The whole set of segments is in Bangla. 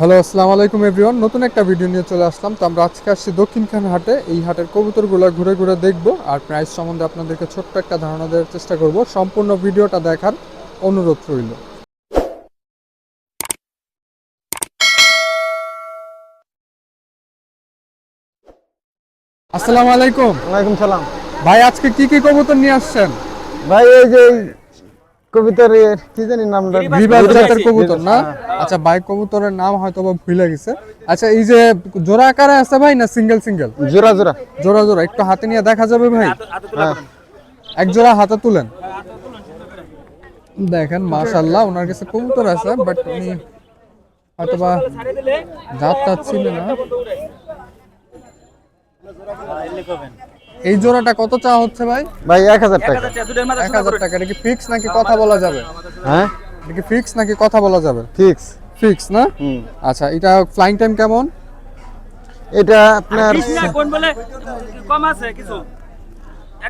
হ্যালো আসসালামু আলাইকুম এভরিওয়ান। নতুন একটা ভিডিও নিয়ে চলে আসলাম। তো আমরা আজকে আসছি দক্ষিণখান হাটে। এই হাটের কবুতরগুলো ঘুরে ঘুরে দেখব আর প্রাইস সম্বন্ধে আপনাদেরকে ছোট্ট একটা ধারণা দেওয়ার চেষ্টা করব। সম্পূর্ণ ভিডিওটা দেখার অনুরোধ রইল। আসসালামু আলাইকুম। ওয়ালাইকুম সালাম। ভাই আজকে কি কি কবুতর নিয়ে আসছেন? ভাই এই যে কবিতার কি জানি নামটা রিভার কবুতর না? আচ্ছা ভাই কবুতরের নাম হয়তো বা ভুলে গেছে। আচ্ছা এই যে জোড়া আকারে আছে ভাই না সিঙ্গেল সিঙ্গেল জোড়া জোড়া। জোড়া জোড়া একটু হাতে নিয়ে দেখা যাবে ভাই। হ্যাঁ। এক জোড়া হাতে তুলেন। দেখেন মাশাল্লাহ ওনার কাছে কবুতর আছে বাট উনি হয়তো বা জাত ছিল না। এই জোড়াটা কত চা হচ্ছে ভাই? ভাই এক হাজার টাকা। এক হাজার টাকা এটা কি ফিক্স নাকি কথা বলা যাবে? হ্যাঁ? এটা কি ফিক্স নাকি কথা বলা যাবে? ফিক্স ফিক্স না? আচ্ছা এটা ফ্লাইং টাইম কেমন? এটা আপনার কোন বলে কম আছে কিছু?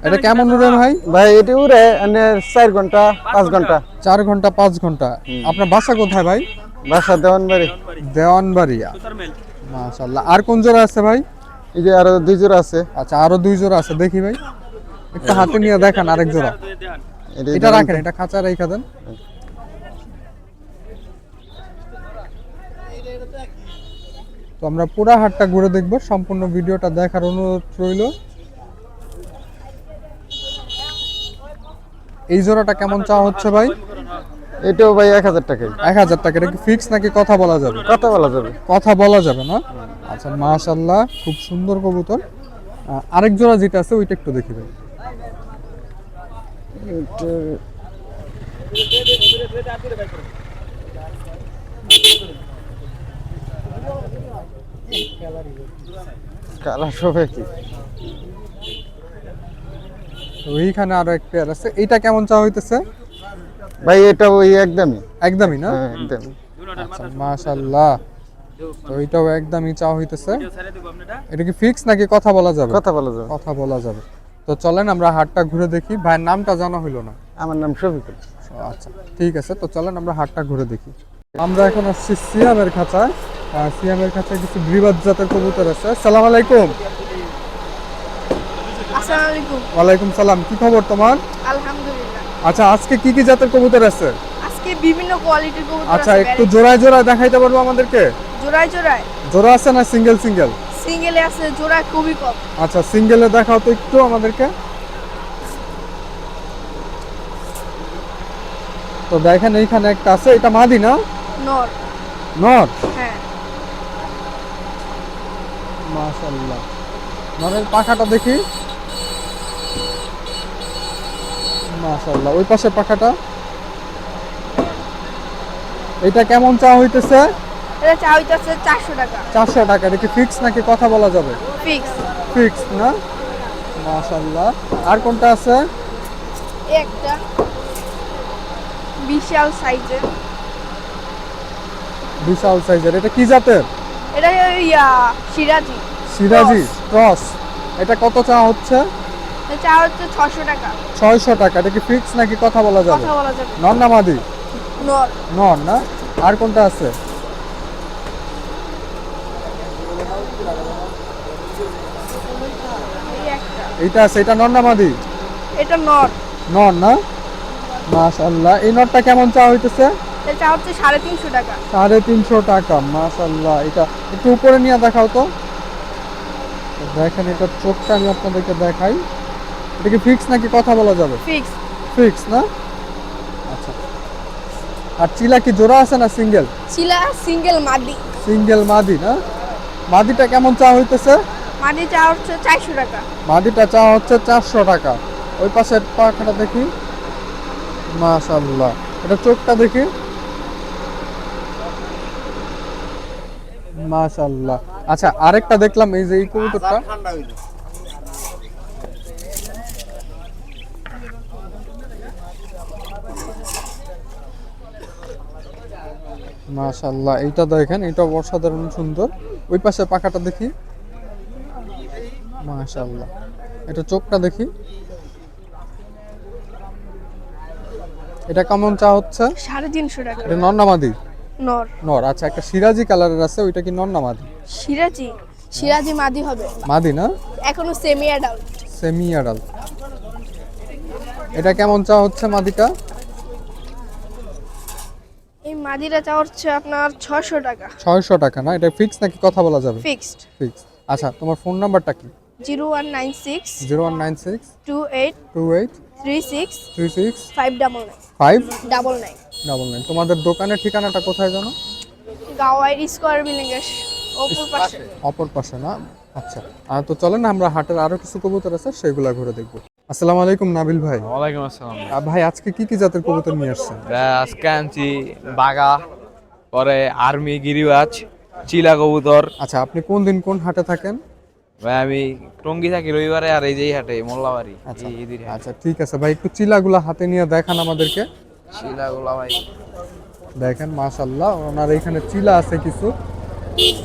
এটা কেমন উড়ে ভাই? ভাই এটি উড়ে মানে চার ঘণ্টা পাঁচ ঘণ্টা। চার ঘণ্টা পাঁচ ঘণ্টা। আপনার বাসা কোথায় ভাই? বাসা দেওয়ান বাড়ি দেওয়ানবাড়িয়া মাশাল্লাহ আর কোন জোড়া আছে ভাই? এই যে আরও দুই জোড়া আছে। আচ্ছা আরও দুই জোড়া আছে। দেখি ভাই। একটু হাতে নিয়ে দেখান আরেক জোড়া। এটা রাখেন এটা খাঁচা রেখে দেন। তো আমরা পুরা হাটটা ঘুরে দেখব। সম্পূর্ণ ভিডিওটা দেখার অনুরোধ রইল। এই জোড়াটা কেমন চা হচ্ছে ভাই? এটাও ভাই এক হাজার টাকাই এক হাজার টাকা এটা কি ফিক্স নাকি কথা বলা যাবে? কথা বলা যাবে। কথা বলা যাবে না? আচ্ছা মাশাল্লাহ খুব সুন্দর কবুতর। আরেক জোড়া যেটা আছে ওইটা একটু দেখি ভাই। এটা- কালার সব একই ওইখানে আরও এক পেয়ার আছে। এটা কেমন চা হইতেছে? ভাই এটা ওই একদমই। একদমই না? হ্যাঁ একদমই। আচ্ছা মাশাল্লাহ। তো এইটাও একদমই চা হইতেছে। ছেড়ে দেবো আপনারা এটা কি ফিক্স নাকি কথা বলা যাবে? কথা বলা যাবে। কথা বলা যাবে। তো চলেন আমরা হাটটা ঘুরে দেখি। ভাইয়ের নামটা জানা হইল না। আমার নাম শফিকুল। আচ্ছা ঠিক আছে। তো চলেন আমরা হাটটা ঘুরে দেখি। আমরা এখন আসছি সিয়ামের খাঁচায়। আহ, সিয়ামের খাঁচায় কিছু গ্রিবাদ জাতের কবুতর আছে। সালাম আলাইকুম। আসসালামু আলাইকুম। ওয়ালাইকুম সালাম। কি খবর তোমার? আলহামদুলিল্লাহ। আচ্ছা আজকে কি কি জাতের কবুতর আছে? আজকে বিভিন্ন কোয়ালিটির কবুতর আচ্ছা একটু জোড়ায় জোড়ায় দেখাইতে পারব আমাদেরকে? জোড়ায় জোড়ায়। জোড়া আছে না সিঙ্গেল সিঙ্গেল সিঙ্গেলে আছে জোড়া খুবই কম। আচ্ছা সিঙ্গেলে দেখাও তো একটু আমাদেরকে। তো দেখেন এইখানে একটা আছে এটা মাদি না? নর। নর? হ্যাঁ। মাশাল্লাহ নরের পাখাটা দেখি। মাশাল্লাহ ওই পাশে পাখাটা। এটা কেমন চা হইতেছে? এটা চা হইতেছে চারশো টাকা। চারশো টাকা। এটা কি ফিক্স নাকি কথা বলা যাবে? ফিক্স ফিক্স না? মাশাল্লাহ আর কোনটা আছে? একটা বিশাল সাইজের। বিশাল সাইজের। এটা কি জাতের? এটা ইয়া সিরাজি। সিরাজি ক্রস এটা কত চা হচ্ছে? চা হচ্ছে ছশো টাকা। ছয়শো টাকা এটা কি ফিক্স নাকি কথা বলা যাবে? কথা বলা যাবে। নর না মাদি? নর নর না? আর কোনটা আছে? এইটা আছে এটা নর না মাদি? এটা নর নর না? মাশাল্লাহ এই নরটা কেমন চা হইতেছে? এটা হচ্ছে সাড়ে তিনশো টাকা। সাড়ে তিনশো টাকা মাশাল্লাহ এটা একটু উপরে নিয়ে দেখাও তো। দেখেন এটা চোখটা আমি আপনাদেরকে দেখাই। এটা কি ফিক্স নাকি কথা বলা যাবে? ফিক্স ফিক্স না? আচ্ছা। আর চিলা কি জোড়া আছে না সিঙ্গেল চিলা সিঙ্গেল মাদি। সিঙ্গেল মাদি না? মাদিটা কেমন চা হইতেছে? মাদি চা হচ্ছে চারশো টাকা। মাদিটা চা হচ্ছে চারশো টাকা। ওই পাশের পাখাটা দেখি। মাশাল্লাহ এটা চোখটা দেখি। মাশাল্লাহ আচ্ছা আরেকটা দেখলাম এই যে এই কবুতরটা। মাশাল্লাহ এইটা দেখেন এটা অসাধারণ সুন্দর। ওই পাশে পাখাটা দেখি। মাশাল্লাহ এটা চোখটা দেখি। এটা কেমন চা হচ্ছে? সাড়ে তিনশো টাকা। এটা নন্নামাদি? নর। নর আচ্ছা একটা সিরাজি কালারের আছে ওইটা কি নর না মাদি সিরাজি সিরাজি মাদি হবে। মাদি না? এখনও সেমি অ্যাডাল্ট সেমি আডাল এটা কেমন চা হচ্ছে মাদিটা? মাদিটা চা হচ্ছে আপনার ছশো টাকা। ছয়শো টাকা না? এটা ফিক্স নাকি কথা বলা যাবে? ফিক্সড ফিক্স আচ্ছা তোমার ফোন নাম্বারটা কি? Zero one nine six zero one nine six two eight two eight three six three six five double nine. Five double nine. Double nine. তোমাদের দোকানের ঠিকানাটা কোথায় জানো? গাওয়াই স্কোয়ার বিল্ডিংয়ের অপর পাশে। অপর পাশে না? আচ্ছা। আর তো চলেন আমরা হাটের আরও কিছু কবুতর আছে সেগুলা ঘুরে দেখব। আসসালামু আলাইকুম নাবিল ভাই। ওয়ালাইকুম আসসালাম। ভাই আজকে কি কি জাতের কবুতর নিয়ে আসছেন? আজকে আনছি বাগা পরে আর্মি গিরিবাজ চিলা কবুতর। আচ্ছা আপনি কোন দিন কোন হাটে থাকেন? ভাই আমি টঙ্গি থাকি রবিবারে আর এই যেই হাটে মোল্লাবাড়ি আচ্ছা আচ্ছা ঠিক আছে ভাই একটু চিলাগুলা হাতে নিয়ে দেখান আমাদেরকে। চিলা গুলা ভাই। দেখেন মাশাল্লাহ ওনার এখানে চিলা আছে কিছু।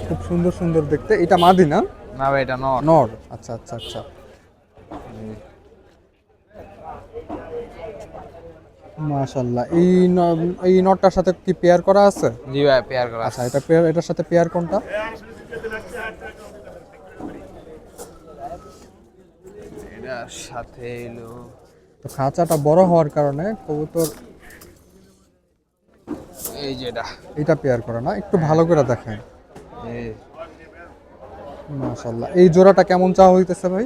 খুব সুন্দর সুন্দর দেখতে। এটা মাদি না? না ভাই এটা নট নর। আচ্ছা আচ্ছা আচ্ছা। মাশাল্লাহ এই এই নটটার সাথে কি পেয়ার করা আছে? জি ভাই পেয়ার করা আচ্ছা এটা পেয়ার এটার সাথে পেয়ার কোনটা? এটার সাথে এলো তো খাঁচাটা বড় হওয়ার কারণে কবুতর এই যেটা এটা। পেয়ার করে না একটু ভালো করে দেখেন। এই মাশাল্লাহ এই জোড়াটা কেমন চাওয়া হইতেছে ভাই?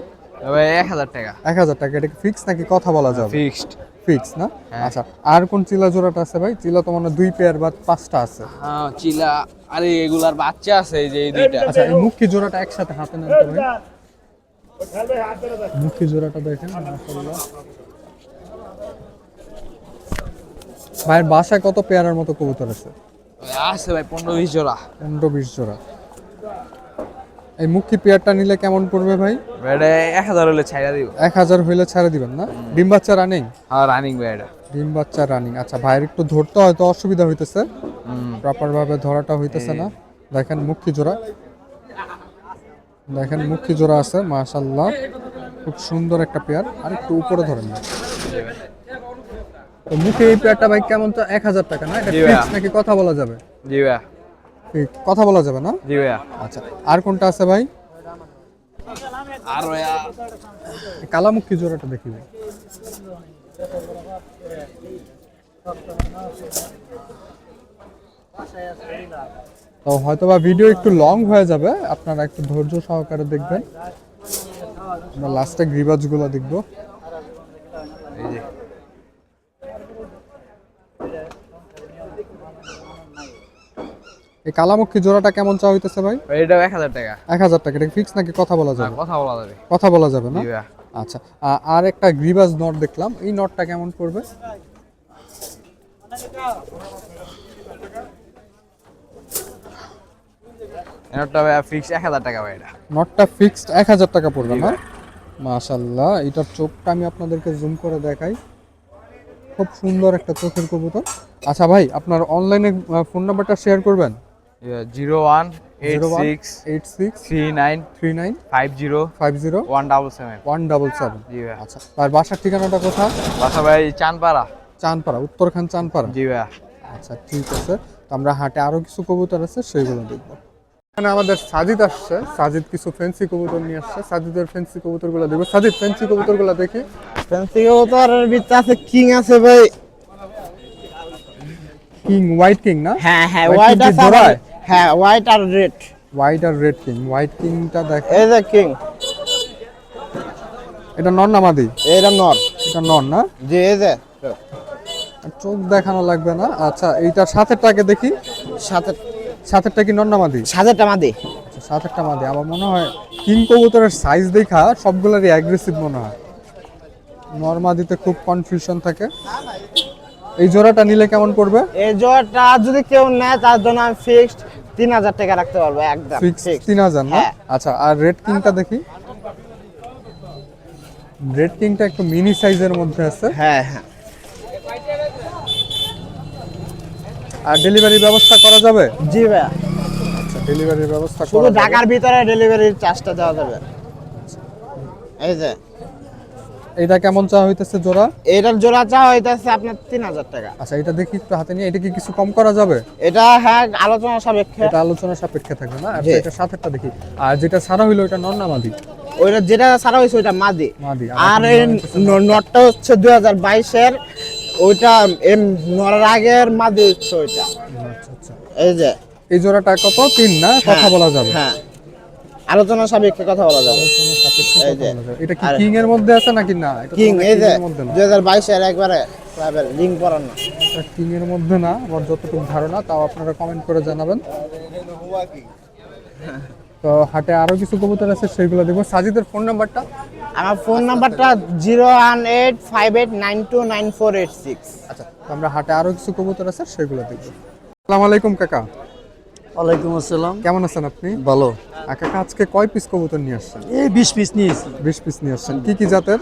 ভাই এক হাজার টাকা। এক হাজার টাকা এটা কি ফিক্স নাকি কথা বলা যাবে? ফিক্সড ফিক্স না? হ্যাঁ। আচ্ছা আর কোন চিলা জোড়াটা আছে ভাই? চিলা তো মানে দুই পেয়ার বা পাঁচটা আছে। হ্যাঁ চিলা আরে এগুলার বাচ্চা আছে এই যে এই দুইটা। আচ্ছা এই মুখী জোড়াটা একসাথে হাতে নেন তো ভাই। মুখী জোড়াটা দেখেন মাশাআল্লাহ। ভাইয়ের বাসায় কত পেয়ারের মতো কবুতর আছে? আছে ভাই পনেরো বিশ জোড়া। পনেরো বিশ জোড়া। এই মুখী পেয়ারটা নিলে কেমন পড়বে ভাই? ভাই এটা এক হাজার হলে ছাইড়া দিব। এক হাজার হইলে ছাড়ে দিবেন না? ডিম বাচ্চা রানিং হ্যাঁ রানিং ভাই এটা ডিম বাচ্চা রানিং আচ্ছা ভাইয়ের একটু ধরতে হয়তো অসুবিধা হইতেছে। প্রপার ভাবে ধরাটা হইতেছে না। দেখেন মুখী জোড়া। দেখেন মুখী জোড়া আছে মাশাল্লাহ খুব সুন্দর একটা পেয়ার। আর একটু উপরে ধরেন না। তো মুখে এই পেয়ারটা ভাই কেমন তো এক হাজার টাকা না? এটা নাকি কথা বলা যাবে? জি Fix, কথা বলা যাবে না? জি ভাইয়া। আচ্ছা আর কোনটা আছে ভাই? আর ভাইয়া। কালামুখী জোড়াটা দেখি ভাই? তো হয়তো বা ভিডিও একটু লং হয়ে যাবে আপনারা একটু ধৈর্য সহকারে দেখবেন। আমরা লাস্টে গ্রিবাজগুলো দেখব। এই কালামুখী জোড়াটা কেমন চাওয়া হইতেছে ভাই? এটা এটাও এক হাজার টাকা। এক হাজার টাকা এটা ফিক্স নাকি কথা বলা যাবে? কথা বলা যাবে। কথা বলা যাবে না? আচ্ছা আর একটা গ্রিবাজ নট দেখলাম এই নটটা কেমন পড়বে? ফিক্স টাকা ভাই এটা। নটটা ফিক্সড এক হাজার টাকা পড়বে না? মাশাল্লাহ এটার চোখটা আমি আপনাদেরকে জুম করে দেখাই। খুব সুন্দর একটা চোখের কবুতর। আচ্ছা ভাই আপনার অনলাইনে ফোন নাম্বারটা শেয়ার করবেন? Zero one eight zero six eight six three nine three nine five zero five zero one double seven one double seven জি ভাইয়া আচ্ছা আর বাসার ঠিকানাটা কোথা বাসা ভাই চানপাড়া। চানপাড়া উত্তরখান চানপাড়া? জি ভাইয়া। আচ্ছা ঠিক আছে। তো আমরা হাটে আরও কিছু কবুতর আছে সেইগুলো দেখব। এখানে আমাদের সাজিদ আসছে। সাজিদ কিছু ফেন্সি কবুতর নিয়ে আসছে। সাজিদের ফেন্সি কবুতরগুলো দেখব। সাজিদ ফেন্সি কবুতরগুলো দেখি। ফ্যান্সি কবুতরের ভিতরে আছে কিং আছে ভাই। কিং হোয়াইট কিং না? হ্যাঁ হ্যাঁ হোয়াইট আছে হ্যাঁ হোয়াইট আর রেড হোয়াইট আর রেড কিং হোয়াইট কিংটা দেখ। এই যে কিং এটা নর নামাদি এইটা নর এটা নর না? যে এই যে। চোখ দেখানো লাগবে না। আচ্ছা এইটার সাথেরটাকে দেখি। সাথে সাথেরটা কি নর নামাদি সাথেটা মাদি। আচ্ছা সাথেরটা মাদি। আমার মনে হয় কিং কবুতরের সাইজ দেখা সবগুলোরই অ্যাগ্রেসিভ মনে হয়। নর্মাদিতে খুব কনফিউশন থাকে। এই জোড়াটা নিলে কেমন পড়বে? এই জোড়াটা যদি কেউ নেয় তার জন্য আমি ফিক্সড তিন হাজার টাকা রাখতে পারব একদম ফিক্স fixed। তিন হাজার না? হ্যাঁ। আচ্ছা আর রেড কিংটা দেখি। রেড কিংটা একটু মিনি সাইজের মধ্যে আছে। হ্যাঁ হ্যাঁ। আর ডেলিভারি ব্যবস্থা করা যাবে? জি ভাইয়া। আচ্ছা ডেলিভারির ব্যবস্থা শুধু ঢাকার ভিতরে ডেলিভারির চার্জটা দেওয়া যাবে। এই যে। এটা কেমন চা হইতেছে জোড়া? এটার জোড়া চাওয়া হইতেছে আপনার তিন হাজার টাকা। আচ্ছা এটা দেখি একটু হাতে নিয়ে এটা কি কিছু কম করা যাবে? এটা হ্যাঁ আলোচনা সাপেক্ষে। এটা আলোচনা সাপেক্ষে থাকবে না? জি। এটা সাথেরটা দেখি। আর যেটা সারা হইল এটা নর না মাদি? ওইটা যেটা ছাড়া হয়েছে ওইটা মাদি। মাদি আর এই নটটা হচ্ছে দুই হাজার বাইশের ওইটা এম নড়ার আগের মাদি হচ্ছে ওইটা। আচ্ছা আচ্ছা। এই যে। এই জোড়াটা কত? তিন না? কথা হ্যাঁ, বলা যাবে। হ্যাঁ। আলোচনা সাপেক্ষে কথা বলা যাবে। এটা কি কিং এর মধ্যে আছে নাকি? না কিং এই যে king এর একবারে লিঙ্ক পড়ান না। কিং এর মধ্যে না আমার যতটুকু ধারণা তাও আপনারা কমেন্ট করে জানাবেন। তো হাটে আরও কিছু কবুতর আছে সেগুলো দেখব। সাজিদের ফোন নাম্বারটা আমার ফোন নাম্বারটা zero one eight five eight nine two nine four eight six আচ্ছা আমরা হাটে আরও কিছু কবুতর আছে সেগুলো দেখব। আসসালামু আলাইকুম কাকা। ওয়ালাইকুম আসসালাম। কেমন আছেন আপনি? ভালো। কাকা আজকে কয় পিস কবুতর নিয়ে আসছেন? এই বিশ পিস নিয়েছি। বিশ পিস নিয়ে আসছেন। কি কি জাতের?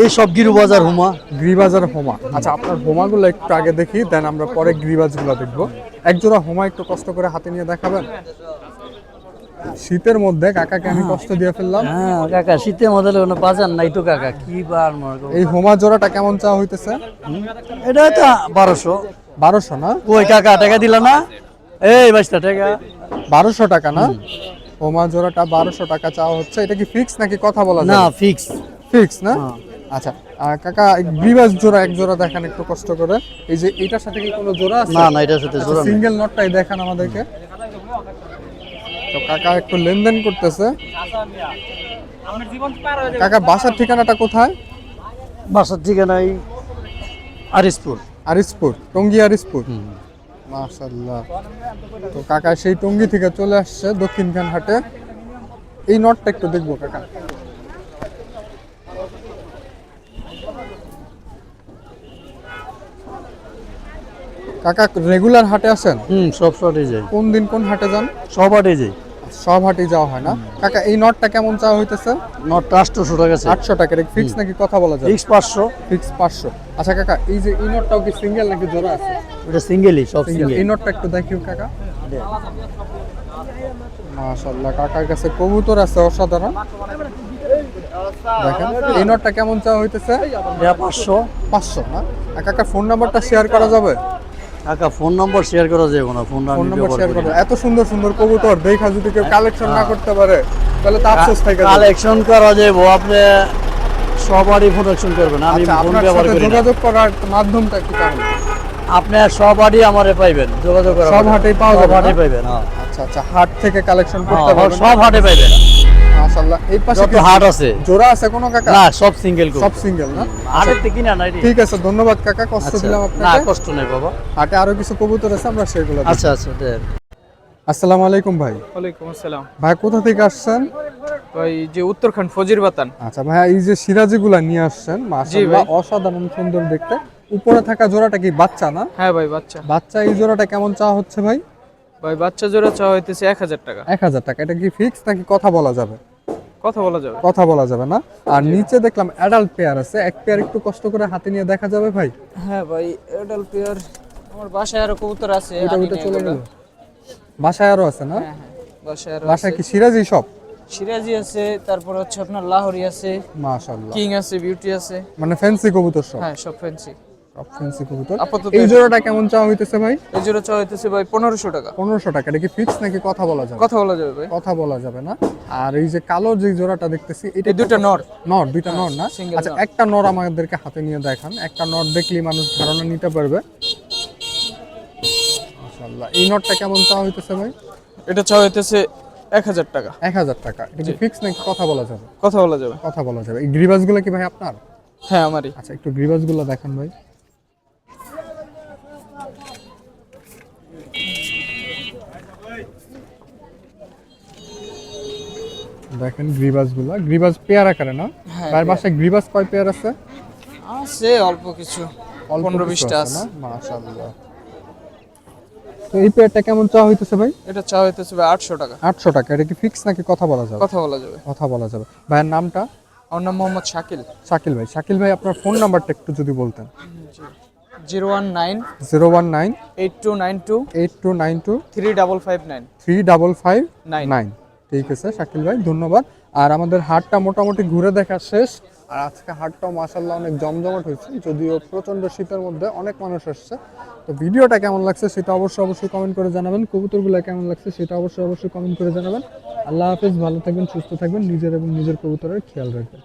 এই সব গিরু বাজার হুমা। গ্রিবাজার হোমা। আচ্ছা আপনার হোমাগুলো একটু আগে দেখি দেন আমরা পরে গ্রিবাজগুলো দেখব। এক জোড়া হোমা একটু কষ্ট করে হাতে নিয়ে দেখাবেন। শীতের মধ্যে কাকাকে আমি কষ্ট দিয়ে ফেললাম। হ্যাঁ কাকা শীতের মধ্যে কোনো বাজার নাই তো কাকা কি বার এই হোমা জোড়াটা কেমন চা হইতেছে? এটা তো বারোশো। বারোশো না? ওই কাকা টাকা দিলা না? এই বাইশটা টাকা। বারোশো টাকা না? হোমা জোড়াটা বারোশো টাকা চাওয়া হচ্ছে। এটা কি ফিক্স নাকি কথা বলা না ফিক্স ফিক্স না? আচ্ছা আর কাকা গ্রিবাজ জোড়া এক জোড়া দেখান একটু কষ্ট করে। এই যে এটার সাথে কি কোনো জোড়া আছে? না না এটার সাথে জোড়া সিঙ্গেল নটটাই দেখান আমাদেরকে। তো কাকা একটু লেনদেন করতেছে। হয়ে কাকা বাসার ঠিকানাটা কোথায়? বাসার ঠিকানাই আরিসপুর আরিসপুর টঙ্গী আরিসপুর মাশাল্লাহ তো কাকা সেই টঙ্গী থেকে চলে আসছে দক্ষিণখান হাটে এই নটটা একটু দেখব কাকা। কাকা রেগুলার হাটে আসেন? হুম সব শর্টে যাই। কোন দিন কোন হাটে যান? সব হাটে যাই। সব হাটে যাওয়া হয় না। কাকা এই নটটা কেমন চাওয়া হইতেছে? নটটা আটশোশো টাকা আটশো টাকার ফিক্স নাকি কথা বলা যায় ফিক্স পাঁচশো। ফিক্স পাঁচশো। আচ্ছা কাকা এই যে এই নটটাও কি সিঙ্গেল নাকি জোড়া আছে? ওটা সিঙ্গেলই সব সিঙ্গেল এই নটটা একটু দেখিও কাকা। মাশাআল্লাহ কাকার কাছে কবুতর আছে অসাধারণ। দেখেন এই নটটা কেমন চাওয়া হইতেছে? এটা পাঁচশো। পাঁচশো না? আর কাকা ফোন নাম্বারটা শেয়ার করা যাবে? কাকা ফোন নম্বর শেয়ার করা যাবে না ফোন নাম্বার শেয়ার করা এত সুন্দর সুন্দর কবুতর দেখা যদি কেউ কালেকশন না করতে পারে তাহলে তো আফসোস থাকে কালেকশন করা যাবে আপনি সবারই প্রোডাকশন করবেন আমি আচ্ছা ফোন আপনার ব্যবহার করি যোগাযোগ করার মাধ্যমটা কি তাহলে? আপনি সবারই আমারে পাইবেন যোগাযোগ করা সব হাটেই পাওয়া যাবে হাটেই পাইবেন হ্যাঁ। আচ্ছা আচ্ছা হাট থেকে কালেকশন করতে হ্যাঁ, পারবেন। সব হাটে পাইবেন মাশাআল্লাহ এই পাশে কি হাট আছে। জোড়া আছে কোনো কাকা? না সব সিঙ্গেল সব সিঙ্গেল না? হাটের থেকে কিনা নাই ঠিক আছে ধন্যবাদ কাকা কষ্ট আচ্ছা, দিলাম না কষ্ট নেই বাবা। হাটে আরও কিছু কবুতর আছে আমরা সেগুলো আচ্ছা আচ্ছা দেন। আসসালামু আলাইকুম ভাই। ওয়ালাইকুম আসসালাম। ভাই কোথা থেকে আসছেন? ওই যে উত্তরখান ফজির বাতান আচ্ছা ভাই এই যে সিরাজিগুলা নিয়ে আসছেন মাশাআল্লাহ অসাধারণ সুন্দর দেখতে। উপরে থাকা জোড়াটা কি বাচ্চা না? হ্যাঁ ভাই বাচ্চা। বাচ্চা এই জোড়াটা কেমন চাওয়া হচ্ছে ভাই? ভাই বাচ্চা জোড়া চাওয়া হইতেছে এক হাজার টাকা। এক হাজার টাকা। এটা কি ফিক্স নাকি কথা বলা যাবে? কথা বলা যাবে। কথা বলা যাবে না? আর নিচে দেখলাম অ্যাডাল্ট পেয়ার আছে। এক পেয়ার একটু কষ্ট করে হাতে নিয়ে দেখা যাবে ভাই? হ্যাঁ ভাই অ্যাডাল্ট পেয়ার আমার বাসায় আরও কবুতর আছে এটা ওটা চলে গেল। বাসায় আরও আছে না? হ্যাঁ হ্যাঁ বাসায় আরও বাসায় কি সিরাজি সব? সিরাজি আছে তারপর হচ্ছে আপনার লাহোরি আছে মাশাআল্লাহ। কিং আছে বিউটি আছে। মানে ফ্যান্সি কবুতর সব? হ্যাঁ সব ফ্যান্সি সব ফ্যান্সি কবুতর। আপাতত এই জোড়াটা কেমন চাওয়া হইতেছে ভাই? এই জোড়া চাওয়া হইতেছে ভাই টাকা। টাকা। এটা কি ফিক্স নাকি কথা বলা যাবে? কথা বলা যাবে ভাই। কথা বলা যাবে না। আর এই যে কালো যে জোড়াটা দেখতেছি এটা দুটো নর। নর দুইটা নর না? আচ্ছা একটা নর আমাদেরকে হাতে নিয়ে দেখান। একটা নর দেখলেই মানুষ ধারণা নিতে পারবে। মাশাআল্লাহ। এই নটটা কেমন চাওয়া হইতেছে ভাই? এটা চাওয়া হইতেছে এক হাজার টাকা। এক হাজার টাকা। এটা ফিক্স নাকি কথা বলা যাবে? কথা বলা যাবে। কথা বলা যাবে। এই গ্রিবাসগুলো কি ভাই আপনার? হ্যাঁ আমারই। আচ্ছা একটু গ্রিবাসগুলো দেখান ভাই। দেখেন গ্রিবাসগুলো। গ্রিবাস পেয়ার আকারে না? তার বাসায় গ্রিবাস কয় পেয়ার আছে? আছে অল্প কিছু। অল্প পনেরো কিছু বিশটা আছে আছে। মাশাআল্লাহ। তো এই পেয়ারটা কেমন চা হইতেছে ভাই? এটা চা হইতেছে ভাই আটশো টাকা। আটশো টাকা। এটা কি ফিক্স নাকি কথা বলা যাবে? কথা বলা যাবে। কথা বলা যাবে। ভাইয়ের নামটা? আমার নাম মোহাম্মদ শাকিল। শাকিল ভাই। শাকিল ভাই আপনার ফোন নাম্বারটা একটু যদি বলতেন। Zero one nine zero one nine eight two nine two eight two nine two three double five nine. Three double five nine. Nine. ঠিক আছে শাকিল ভাই, ধন্যবাদ। আর আমাদের হাটটা মোটামুটি ঘুরে দেখা শেষ। আর আজকে হাটটাও মাসাল্লাহ অনেক জমজমাট হয়েছে, যদিও প্রচণ্ড শীতের মধ্যে অনেক মানুষ আসছে। তো ভিডিওটা কেমন লাগছে সেটা অবশ্যই অবশ্যই কমেন্ট করে জানাবেন। কবুতরগুলো কেমন লাগছে সেটা অবশ্যই অবশ্যই কমেন্ট করে জানাবেন। আল্লাহ হাফিজ, ভালো থাকবেন, সুস্থ থাকবেন, নিজের এবং নিজের কবুতরের খেয়াল রাখবেন।